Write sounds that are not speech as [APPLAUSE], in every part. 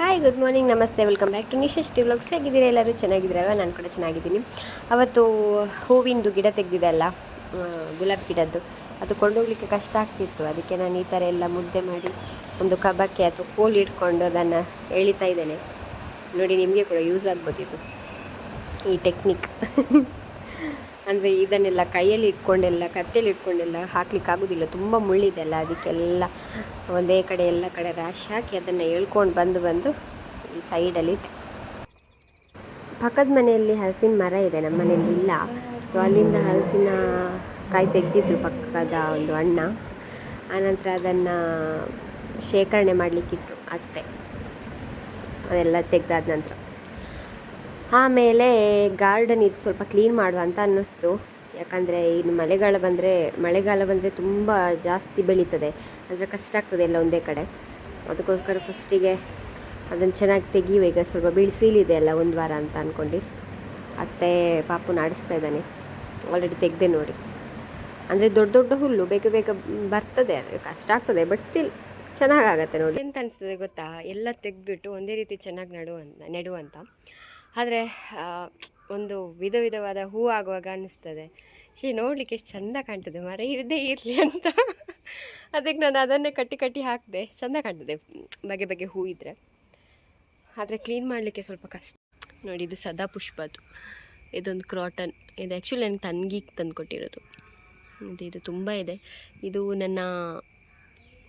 Hi good morning ನಮಸ್ತೆ welcome back to Nishesh vlogs ಹೇಗಿದ್ದೀರಾ ಎಲ್ಲರೂ? ಚೆನ್ನಾಗಿದ್ದೀರಲ್ವ? ನಾನು ಕೂಡ ಚೆನ್ನಾಗಿದ್ದೀನಿ. ಅವತ್ತು ಹೂವಿಂದು ಗಿಡ ತೆಗೆದಿದ್ದಲ್ಲ ಗುಲಾಬಿ ಗಿಡದ್ದು, ಅದು ಕೊಂಡೋಗ್ಲಿಕ್ಕೆ ಕಷ್ಟ ಆಗ್ತಿತ್ತು. ಅದಕ್ಕೆ ನಾನು ಈ ಥರ ಎಲ್ಲ ಮುದ್ದೆ ಮಾಡಿ ಒಂದು ಕಬಕ್ಕೆ ಅಥವಾ ಕೋಲ್ ಇಟ್ಕೊಂಡು ಅದನ್ನು ಎಳಿತಾ ಇದ್ದೇನೆ. ನೋಡಿ, ನಿಮಗೆ ಕೂಡ ಯೂಸ್ ಆಗ್ಬೋದಿತ್ತು. ಈ ಟೆಕ್ನಿಕ್ [LAUGHS] ಅಂದರೆ ಇದನ್ನೆಲ್ಲ ಕೈಯಲ್ಲಿ ಇಟ್ಕೊಂಡೆಲ್ಲ, ಕತ್ತೇಲಿ ಇಟ್ಕೊಂಡೆಲ್ಲ ಹಾಕ್ಲಿಕ್ಕೆ ಆಗೋದಿಲ್ಲ. ತುಂಬ ಮುಳ್ಳಿದೆಲ್ಲ ಅದಕ್ಕೆಲ್ಲ ಒಂದೇ ಕಡೆ, ಎಲ್ಲ ಕಡೆ ರಾಶಿ ಹಾಕಿ ಅದನ್ನು ಎಳ್ಕೊಂಡು ಬಂದು ಬಂದು ಈ ಸೈಡಲ್ಲಿ ಇಟ್ಟೆ. ಪಕ್ಕದ ಮನೆಯಲ್ಲಿ ಹಲಸಿನ ಮರ ಇದೆ, ನಮ್ಮ ಮನೆಯಲ್ಲಿ ಇಲ್ಲ. ಸೊ ಅಲ್ಲಿಂದ ಹಲಸಿನ ಕಾಯಿ ತೆಗೆದಿದ್ರು ಪಕ್ಕದ ಒಂದು ಅಣ್ಣ. ಆನಂತರ ಅದನ್ನು ಶೇಖರಣೆ ಮಾಡಲಿಕ್ಕಿಟ್ರು ಅತ್ತೆ. ಅದೆಲ್ಲ ತೆಗೆದಾದ ನಂತರ. ಆಮೇಲೆ ಗಾರ್ಡನ್ ಇದು ಸ್ವಲ್ಪ ಕ್ಲೀನ್ ಮಾಡುವ ಅಂತ ಅನ್ನಿಸ್ತು. ಯಾಕಂದರೆ ಇನ್ನು ಮಳೆಗಾಲ ಬಂದರೆ ಮಳೆಗಾಲ ಬಂದರೆ ತುಂಬ ಜಾಸ್ತಿ ಬೆಳೀತದೆ. ಅಂದರೆ ಕಷ್ಟ ಆಗ್ತದೆ ಎಲ್ಲ ಒಂದೇ ಕಡೆ. ಅದಕ್ಕೋಸ್ಕರ ಫಸ್ಟಿಗೆ ಅದನ್ನು ಚೆನ್ನಾಗಿ ತೆಗಿಯುವ. ಈಗ ಸ್ವಲ್ಪ ಬಿಡಿಸಿಲಿದೆ ಅಲ್ಲ, ಒಂದು ವಾರ ಅಂತ ಅಂದ್ಕೊಂಡು ಅತ್ತೆ ಪಾಪು ಆಡಿಸ್ತಾ ಇದ್ದಾನೆ. ಆಲ್ರೆಡಿ ತೆಗೆದೆ ನೋಡಿ. ಅಂದರೆ ದೊಡ್ಡ ದೊಡ್ಡ ಹುಲ್ಲು, ಬೇಗ ಬೇಗ ಬರ್ತದೆ. ಕಷ್ಟ ಆಗ್ತದೆ ಬಟ್ ಸ್ಟಿಲ್ ಚೆನ್ನಾಗಾಗತ್ತೆ ನೋಡಿ. ಎಂತ ಅನಿಸ್ತದೆ ಗೊತ್ತಾ? ಎಲ್ಲ ತೆಗೆದ್ಬಿಟ್ಟು ಒಂದೇ ರೀತಿ ಚೆನ್ನಾಗಿ ನಡುವಂತ ನೆಡುವಂತ ಆದರೆ ಒಂದು ವಿಧ ವಿಧವಾದ ಹೂ ಆಗುವಾಗ ಅನ್ನಿಸ್ತದೆ. ಹೀ ನೋಡಲಿಕ್ಕೆ ಎಷ್ಟು ಚೆಂದ ಕಾಣ್ತದೆ, ಮರ ಇರದೇ ಇರಲಿ ಅಂತ. ಅದಕ್ಕೆ ನಾನು ಅದನ್ನೇ ಕಟ್ಟಿ ಕಟ್ಟಿ ಹಾಕಿದೆ, ಚೆಂದ ಕಾಣ್ತದೆ ಬಗೆ ಬಗೆ ಹೂ ಇದ್ದರೆ ಆದರೆ ಕ್ಲೀನ್ ಮಾಡಲಿಕ್ಕೆ ಸ್ವಲ್ಪ ಕಷ್ಟ. ನೋಡಿ, ಇದು ಸದಾ ಪುಷ್ಪದ್ದು ಇದೊಂದು ಕ್ರಾಟನ್. ಇದು ಆ್ಯಕ್ಚುಲಿ ನನಗೆ ತಂಗಿಗೆ ತಂದು ಕೊಟ್ಟಿರೋದು ಇದು ಇದು ತುಂಬ ಇದೆ. ಇದು ನನ್ನ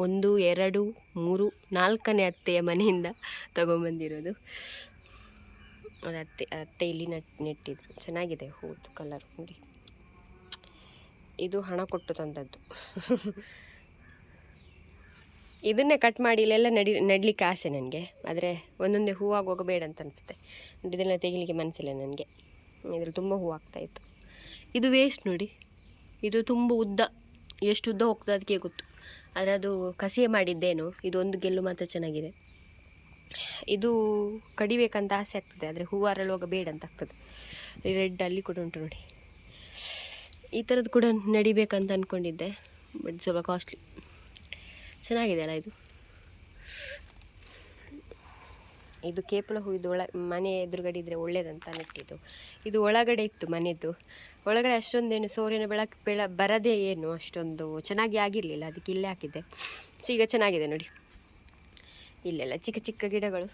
ಒಂದು, ಎರಡು, ಮೂರು, ನಾಲ್ಕನೇ ಅತ್ತೆಯ ಮನೆಯಿಂದ ತಗೊಂಬಂದಿರೋದು. ಅದು ಅತ್ತೆ ಅತ್ತೆ ನೆಟ್, ನೆಟ್ಟಿದ್ರು. ಚೆನ್ನಾಗಿದೆ ಹೂದು ಕಲರ್ ನೋಡಿ. ಇದು ಹಣ ಕೊಟ್ಟು ತಂದದ್ದು. ಇದನ್ನೇ ಕಟ್ ಮಾಡಿ ಇಲ್ಲೆಲ್ಲ ನಡಿ, ನಡಲಿಕ್ಕೆ ಆಸೆ ನನಗೆ. ಆದರೆ ಒಂದೊಂದೇ ಹೂ ಹೋಗಬೇಡ ಬೇಡ ಅಂತ ಅನಿಸುತ್ತೆ. ಇದೆಲ್ಲ ತೆಗಿಲಿಕ್ಕೆ ಮನಸ್ಸಿಲ್ಲ ನನಗೆ. ಇದ್ರಲ್ಲಿ ತುಂಬ ಹೂ ಆಗ್ತಾಯಿತ್ತು ಇದು ವೇಸ್ಟ್ ನೋಡಿ. ಇದು ತುಂಬ ಉದ್ದ. ಎಷ್ಟು ಉದ್ದ ಹೋಗ್ತದೆ ಅದಕ್ಕೆ ಗೊತ್ತು. ಆದರೆ ಅದು ಕಸಿಯೇ ಮಾಡಿದ್ದೇನು. ಇದೊಂದು ಗೆಲ್ಲು ಮಾತ್ರ ಚೆನ್ನಾಗಿದೆ. ಇದು ಕಡಿಬೇಕಂತ ಆಸೆ ಆಗ್ತದೆ, ಆದರೆ ಹೂವು ಅರಳುವಾಗ ಬೇಡ ಅಂತ ಆಗ್ತದೆ. ರೆಡ್ ಅಲ್ಲಿ ಕೂಡ ಉಂಟು ನೋಡಿ. ಈ ಥರದ್ದು ಕೂಡ ನಡಿಬೇಕಂತ ಅಂದ್ಕೊಂಡಿದ್ದೆ ಬಟ್ ಸ್ವಲ್ಪ ಕಾಸ್ಟ್ಲಿ ಚೆನ್ನಾಗಿದೆ ಅಲ್ಲ ಇದು? ಇದು ಕೇಪಲ ಹೂ ಇದು ಒಳ, ಮನೆ ಎದುರುಗಡೆ ಇದ್ದರೆ ಒಳ್ಳೇದಂತ ನೆಟ್ಟಿದ್ದು ಇದು. ಒಳಗಡೆ ಇತ್ತು ಮನೆಯದ್ದು ಒಳಗಡೆ ಅಷ್ಟೊಂದೇನು ಸೂರ್ಯನ ಬೆಳಕು ಬೆಳ, ಬರದೇ ಏನು ಅಷ್ಟೊಂದು ಚೆನ್ನಾಗಿ ಆಗಿರಲಿಲ್ಲ, ಅದಕ್ಕೆ ಇಲ್ಲೇ ಹಾಕಿದ್ದೆ. ಸೊ ಈಗ ಚೆನ್ನಾಗಿದೆ ನೋಡಿ. ಇಲ್ಲೆಲ್ಲ ಚಿಕ್ಕ ಚಿಕ್ಕ ಗಿಡಗಳು.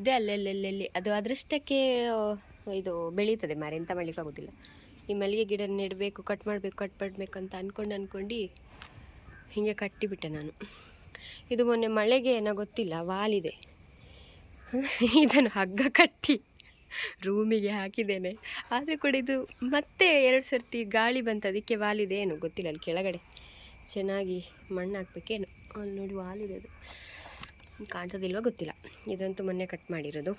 ಇದೆ ಅಲ್ಲೆಲ್ಲೆಲ್ಲೆಲ್ಲಿ ಅದು ಅದೃಷ್ಟಕ್ಕೆ ಇದು ಬೆಳೀತದೆ ಮಾರೆ. ಎಂತ ಮಾಡಲಿಕ್ಕಾಗೋದಿಲ್ಲ ಈ ಮಲ್ಲಿಗೆ ಗಿಡ ನೆಡಬೇಕು ಕಟ್ ಮಾಡಬೇಕು ಕಟ್ ಮಾಡಬೇಕು ಅಂತ ಅಂದ್ಕೊಂಡು ಅಂದ್ಕೊಂಡು ಹೀಗೆ ಕಟ್ಟಿಬಿಟ್ಟೆ ನಾನು. ಇದು ಮೊನ್ನೆ ಮಳೆಗೆ ಏನೋ ಗೊತ್ತಿಲ್ಲ, ವಾಲಿದೆ. ಇದನ್ನು ಹಗ್ಗ ಕಟ್ಟಿ ರೂಮಿಗೆ ಹಾಕಿದ್ದೇನೆ. ಆದರೆ ಕೂಡ ಇದು ಮತ್ತೆ ಎರಡು ಸರ್ತಿ ಗಾಳಿ ಬಂತು, ಅದಕ್ಕೆ ವಾಲಿದೆ ಏನು ಗೊತ್ತಿಲ್ಲ ಅಲ್ಲಿ ಕೆಳಗಡೆ. ಚೆನ್ನಾಗಿ ಮಣ್ಣು ಹಾಕ್ಬೇಕೇನು ಅಲ್ಲಿ ನೋಡಿ ವಾಲಿದೆ ಅದು. ಕಾಣ್ತದಿಲ್ವ ಗೊತ್ತಿಲ್ಲ. ಇದಂತೂ ಮೊನ್ನೆ ಕಟ್ ಮಾಡಿರೋದು.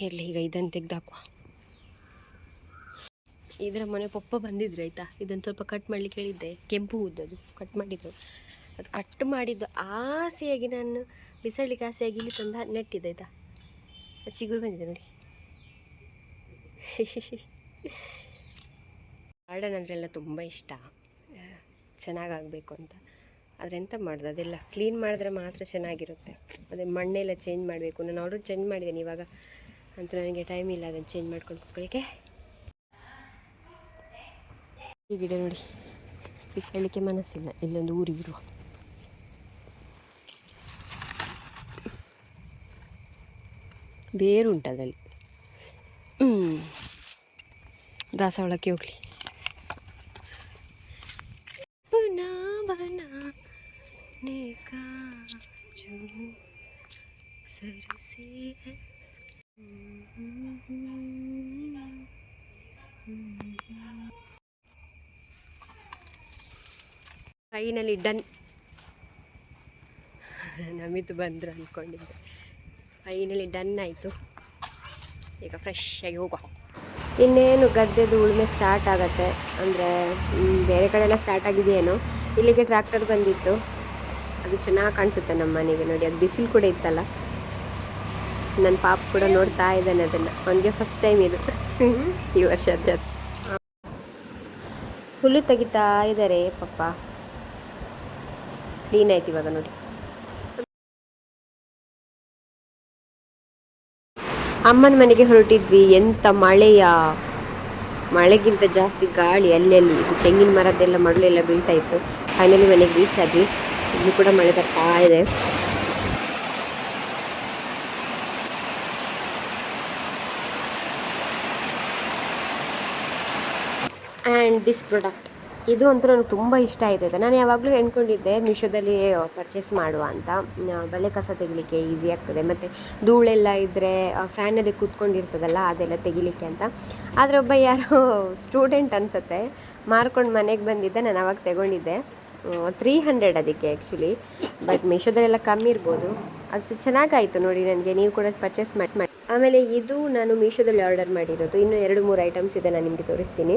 ಇರಲಿ, ಈಗ ಇದನ್ನು ತೆಗೆದಾಕುವ. ಇದರ ಮೊನ್ನೆ ಪಪ್ಪ ಬಂದಿದ್ರು, ಆಯಿತಾ? ಇದನ್ನು ಸ್ವಲ್ಪ ಕಟ್ ಮಾಡಲಿಕ್ಕೆ ಹೇಳಿದ್ದೆ. ಕೆಂಪು ಉದ್ದದು ಕಟ್ ಮಾಡಿದ್ರು. ಅದು ಕಟ್ ಮಾಡಿದ್ದು ಆಸೆಯಾಗಿ ನಾನು, ಬಿಸಾಡ್ಲಿಕ್ಕೆ ಆಸೆಯಾಗಿ ಇಲ್ಲಿ ತಂದು ನೆಟ್ಟಿದ್ದೆ, ಆಯಿತಾ? ಚಿಗುರು ಬಂದಿದೆ ನೋಡಿ. [LAUGHS] ಗಾರ್ಡನ್ ಅಂದ್ರೆಲ್ಲ ತುಂಬ ಇಷ್ಟ. ಚೆನ್ನಾಗಾಗಬೇಕು ಅಂತ. ಆದರೆ ಎಂತ ಮಾಡೋದು? ಅದೆಲ್ಲ ಕ್ಲೀನ್ ಮಾಡಿದ್ರೆ ಮಾತ್ರ ಚೆನ್ನಾಗಿರುತ್ತೆ. ಅದೇ ಮಣ್ಣೆಲ್ಲ ಚೇಂಜ್ ಮಾಡಬೇಕು. ನಾನು ಆರ್ಡರ್ ಚೇಂಜ್ ಮಾಡಿದ್ದೇನೆ ಇವಾಗ ಅಂತ ನನಗೆ ಟೈಮ್ ಇಲ್ಲ ಅದನ್ನು ಚೇಂಜ್ ಮಾಡ್ಕೊಂಡು ಕುತ್ಕೊಳ್ಳಿಕ್ಕೆ. ಈ ಗಿಡ ನೋಡಿ. ಬಿಸಾಡಲಿಕ್ಕೆ ಮನಸ್ಸಿಲ್ಲ. ಇಲ್ಲೊಂದು ಊರಿಗಿರುವ ಬೇರು ಬೇರುಂಟು ಅದರಲ್ಲಿ. ಹ್ಞೂ ದಾಸವಾಳಕ್ಕೆ ಹೋಗಲಿ. ಫೈನಲಿ ಡನ್ [LAUGHS] ನಮಿತು ಬಂದರು ಅಂದ್ಕೊಂಡಿದ್ದೆ ಫೈನಲಿ ಡನ್ ಆಯಿತು. ಈಗ ಫ್ರೆಶ್ ಆಗಿ ಹೋಗುವ. ಇನ್ನೇನು ಗದ್ದೆದು ಉಳುಮೆ ಸ್ಟಾರ್ಟ್ ಆಗುತ್ತೆ. ಅಂದರೆ ಬೇರೆ ಕಡೆ ಎಲ್ಲ ಸ್ಟಾರ್ಟ್ ಆಗಿದೆಯೇನೋ. ಇಲ್ಲಿಗೆ ಟ್ರ್ಯಾಕ್ಟರ್ ಬಂದಿತ್ತು. ಅದು ಚೆನ್ನಾಗಿ ಕಾಣಿಸುತ್ತೆ ನಮ್ಮ ಮನೆಗೆ ನೋಡಿ. ಅದು ಬಿಸಿಲು ಕೂಡ ಇತ್ತಲ್ಲ. ನನ್ನ ಪಾಪ ಕೂಡ ನೋಡ್ತಾ ಇದ್ದಾನೆ ಅದನ್ನ. ಅವನಿಗೆ ಫಸ್ಟ್ ಟೈಮ್ ಇದು. ಈ ವರ್ಷ ಹುಲ್ಲು ತೆಗಿತಾ ಇದ್ದಾರೆ ಪಪ್ಪ ಕ್ಲೀನ್ ಆಯ್ತು ಇವಾಗ ನೋಡಿ. ಅಮ್ಮನ ಮನೆಗೆ ಹೊರಟಿದ್ವಿ. ಎಂತ ಮಳೆಯ? ಮಳೆಗಿಂತ ಜಾಸ್ತಿ ಗಾಳಿ ಅಲ್ಲಲ್ಲಿ? ಇದು ತೆಂಗಿನ ಮರದ್ದೆಲ್ಲ ಮಡಲೆಲ್ಲ ಬೀಳ್ತಾ ಇತ್ತು. ಫೈನಲಿ ಮನೆಗೆ ರೀಚ್ ಆದ್ವಿ. ಇಲ್ಲಿ ಕೂಡ ಮಳೆ ಬರ್ತಾ ಇದೆ. And this product. ಇದು ಅಂತೂ ನನಗೆ ತುಂಬ ಇಷ್ಟ ಆಯಿತು ನಾನು ಯಾವಾಗಲೂ ಎಣ್ಕೊಂಡಿದ್ದೆ ಮೀಶೋದಲ್ಲಿ ಪರ್ಚೇಸ್ ಮಾಡುವ ಅಂತ. ಬಲೆ ಕಸ ತೆಗಿಲಿಕ್ಕೆ ಈಸಿ ಆಗ್ತದೆ. ಮತ್ತು ಧೂಳೆಲ್ಲ ಇದ್ದರೆ ಫ್ಯಾನಲ್ಲಿ ಕೂತ್ಕೊಂಡಿರ್ತದಲ್ಲ, ಅದೆಲ್ಲ ತೆಗಿಲಿಕ್ಕೆ ಅಂತ. ಆದರೆ ಒಬ್ಬ ಯಾರೋ ಸ್ಟೂಡೆಂಟ್ ಅನಿಸುತ್ತೆ. ಮಾರ್ಕೊಂಡು ಮನೆಗೆ ಬಂದಿದ್ದೆ, ನಾನು ಅವಾಗ ತಗೊಂಡಿದ್ದೆ. ತ್ರೀ ಹಂಡ್ರೆಡ್ ಅದಕ್ಕೆ ಆ್ಯಕ್ಚುಲಿ ಬಟ್ ಮೀಶೋದಲ್ಲೆಲ್ಲ ಕಮ್ಮಿ ಇರ್ಬೋದು. ಅದು ಚೆನ್ನಾಗಾಯಿತು ನೋಡಿ ನನಗೆ. ನೀವು ಕೂಡ ಪರ್ಚೇಸ್ ಮಾಡಿ ಆಮೇಲೆ ಇದು ನಾನು ಮೀಶೋದಲ್ಲಿ ಆರ್ಡರ್ ಮಾಡಿರೋದು. ಇನ್ನೂ ಎರಡು ಮೂರು ಐಟಮ್ಸ್ ಇದೆ, ನಾನು ನಿಮಗೆ ತೋರಿಸ್ತೀನಿ.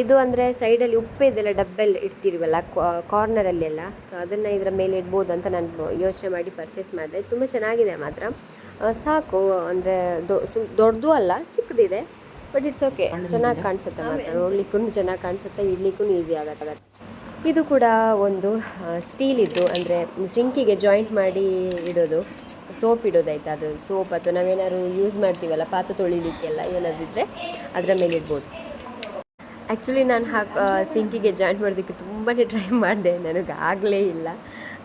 ಇದು ಅಂದರೆ ಸೈಡಲ್ಲಿ ಉಪ್ಪೆದೆಲ್ಲ ಡಬ್ಬೆಲ್ಲ ಇಡ್ತಿರುವಲ್ಲ ಕಾರ್ನರಲ್ಲೆಲ್ಲ ಸೊ ಅದನ್ನು ಇದರ ಮೇಲೆ ಇಡ್ಬೋದು ಅಂತ ನಾನು ಯೋಚನೆ ಮಾಡಿ ಪರ್ಚೇಸ್ ಮಾಡಿದೆ. ತುಂಬ ಚೆನ್ನಾಗಿದೆ ಮಾತ್ರ. ಸಾಕು ಅಂದರೆ ದೊಡ್ಡದು ಅಲ್ಲ ಚಿಕ್ಕದಿದೆ ಬಟ್ ಇಟ್ಸ್ ಓಕೆ ಚೆನ್ನಾಗಿ ಕಾಣಿಸುತ್ತೆ ಮಾತ್ರ. ನೋಡ್ಲಿಕ್ಕೂ ಚೆನ್ನಾಗಿ ಕಾಣಿಸುತ್ತೆ ಇಡ್ಲಿಕ್ಕೂ ಈಸಿ ಆಗತ್ತೆ ಇದು ಕೂಡ ಒಂದು ಸ್ಟೀಲ್ ಇದ್ದು ಅಂದರೆ ಸಿಂಕಿಗೆ ಜಾಯಿಂಟ್ ಮಾಡಿ ಇಡೋದು. ಸೋಪ್ ಇಡೋದಾಯ್ತು ಅದು ಸೋಪ್ ಅಥವಾ ನಾವೇನಾದ್ರು ಯೂಸ್ ಮಾಡ್ತೀವಲ್ಲ ಪಾತ್ರೆ ತೊಳಿಲಿಕ್ಕೆಲ್ಲ ಏನಾದ್ರು ಇದ್ದರೆ ಅದರ ಮೇಲೆ ಇಡ್ಬೋದು. ಆ್ಯಕ್ಚುಲಿ ನಾನು ಹಾಕಿ ಸಿಂಕಿಗೆ ಜಾಯಿಂಟ್ ಮಾಡೋದಕ್ಕೆ ತುಂಬಾ ಟ್ರೈ ಮಾಡಿದೆ. ನನಗೆ ಆಗಲೇ ಇಲ್ಲ.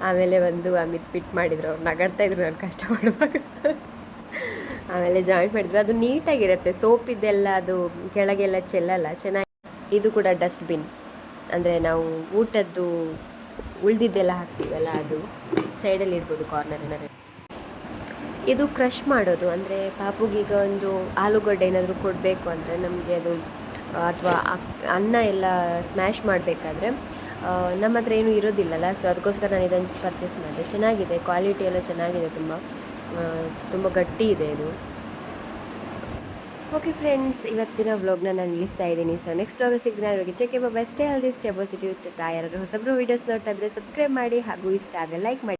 ಆಮೇಲೆ ಒಂದು ಅಮಿತ್ ಫಿಟ್ ಮಾಡಿದ್ರು. ಅವ್ರು ನಗಡ್ತಾ ಇದ್ರು, ನಾನು ಕಷ್ಟ ಮಾಡುವಾಗ ಆಮೇಲೆ ಜಾಯಿಂಟ್ ಮಾಡಿದ್ರು. ಅದು ನೀಟಾಗಿರುತ್ತೆ. ಸೋಪ್ ಇದೆಲ್ಲ, ಅದು ಕೆಳಗೆಲ್ಲ ಚೆಲ್ಲಲ್ಲ. ಚೆನ್ನಾಗಿ. ಇದು ಕೂಡ ಡಸ್ಟ್ಬಿನ್ ಅಂದರೆ ನಾವು ಊಟದ್ದು ಉಳ್ದಿದ್ದೆಲ್ಲ ಹಾಕ್ತೀವಲ್ಲ ಅದು. ಸೈಡಲ್ಲಿ ಇಡ್ಬೋದು ಕಾರ್ನರ್ನಲ್ಲಿ ಇದು ಕ್ರಷ್ ಮಾಡೋದು. ಅಂದರೆ ಪಾಪುಗೀಗ ಒಂದು ಆಲೂಗಡ್ಡೆ ಏನಾದರೂ ಕೊಡಬೇಕು ಅಂದರೆ ನಮಗೆ ಅದು ಅಥವಾ ಅನ್ನ ಎಲ್ಲ ಸ್ಮ್ಯಾಶ್ ಮಾಡಬೇಕಾದ್ರೆ ನಮ್ಮ ಹತ್ರ ಏನೂ ಇರೋದಿಲ್ಲಲ್ಲ ಸೊ ಅದಕ್ಕೋಸ್ಕರ ನಾನು ಇದನ್ನು ಪರ್ಚೇಸ್ ಮಾಡಿದೆ. ಚೆನ್ನಾಗಿದೆ ಕ್ವಾಲಿಟಿ ಎಲ್ಲ ಚೆನ್ನಾಗಿದೆ ತುಂಬ. ತುಂಬ ಗಟ್ಟಿ ಇದೆ ಇದು. ಓಕೆ ಫ್ರೆಂಡ್ಸ್ ಇವತ್ತಿನ ವ್ಲಾಗ್ನ ನಾನು ನಿಲ್ಲಿಸ್ತಾ ಇದ್ದೀನಿ. ಸೊ ನೆಕ್ಸ್ಟ್ ವ್ಲಾಗ್ ಸಿಗ್ತೀನಿ ಅಲ್ಲಿಗೆ ಚೆಕ್ ಬೆಸ್ಟೇ ಹೆಲ್ದಿ ಸ್ಟೇ ಪಾಸಿಟಿವ್ ಯಾರಾದರೂ ಹೊಸಬ್ರು ವೀಡಿಯೋಸ್ ನೋಡ್ತಾ ಇದ್ದರೆ ಸಬ್ಸ್ಕ್ರೈಬ್ ಮಾಡಿ, ಹಾಗೂ ಇಷ್ಟ ಆದರೆ ಲೈಕ್ ಮಾಡಿ.